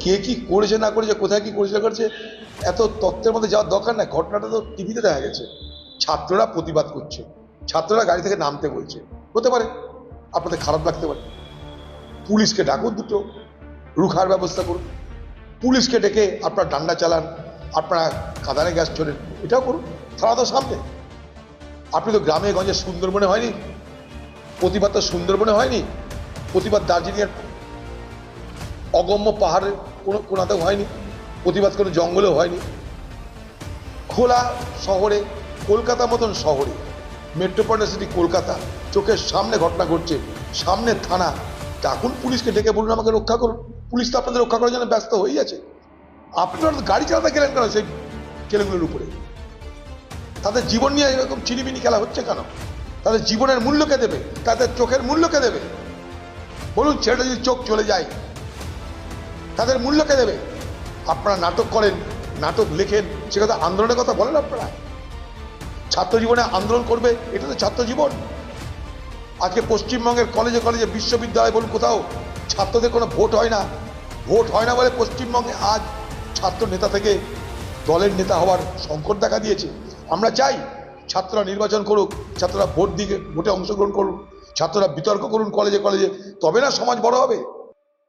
কে কি করেছে, না করেছে, কোথায় কি করেছে, না করেছে, এত তত্ত্বের মধ্যে যাওয়ার দরকার নাই। ঘটনাটা তো টিভিতে দেখা গেছে। ছাত্ররা প্রতিবাদ করছে। ছাত্ররা গাড়ি থেকে নামতে বলছে। হতে পারে। আপনাদের খারাপ লাগতে পারে। পুলিশকে ডাকুন দুটো। রুখার ব্যবস্থা করুন। পুলিশকে ডেকে আপনার ডান্ডা চালান, আপনারা কাদানে গ্যাস চলেন এটাও করুন। থানা তো সামনে। আপনি তো গ্রামে গঞ্জে সুন্দরবনে হয়নি। প্রতিবাদ তো সুন্দরবনে হয়নি। প্রতিবাদ দার্জিলিংয়ের অগম্য পাহাড়ের কোনো কোনাতেও হয়নি, প্রতিবাদ কোনো জঙ্গলেও হয়নি। খোলা শহরে কলকাতা মতন শহরে, মেট্রোপলিটন সিটি কলকাতা, চোখের সামনে ঘটনা ঘটছে, সামনে থানা, ডাকুন পুলিশকে ডেকে বলুন আমাকে রক্ষা করুন। পুলিশ তো আপনাদের রক্ষা করার জন্য ব্যস্ত হয়েই আছে। আপনারা গাড়ি চালাতে গেলেন কেন সেই ছেলেগুলোর উপরে? তাদের জীবন নিয়ে এরকম চিনিমিনি খেলা হচ্ছে কেন? তাদের জীবনের মূল্য কে দেবে? তাদের চোখের মূল্য কে দেবে? বলুন ছেলেটা যদি চোখ চলে যায় তাদের মূল্য কে দেবে? আপনারা নাটক করেন, নাটক লেখেন, সে কথা আন্দোলনের কথা বলেন আপনারা। ছাত্র জীবনে আন্দোলন করবে, এটা তো ছাত্র জীবন আজকে পশ্চিমবঙ্গের কলেজে কলেজে বিশ্ববিদ্যালয় বলুন কোথাও, ছাত্রদের কোনো ভোট হয় না। ভোট হয় না বলে পশ্চিমবঙ্গে আজ ছাত্র নেতা থেকে দলের নেতা হওয়ার সংকট দেখা দিয়েছে। আমরা চাই ছাত্ররা নির্বাচন করুক, ছাত্ররা ভোট দিকে, ভোটে অংশগ্রহণ করুক, ছাত্ররা বিতর্ক করুন কলেজে কলেজে, তবে না সমাজ বড় হবে।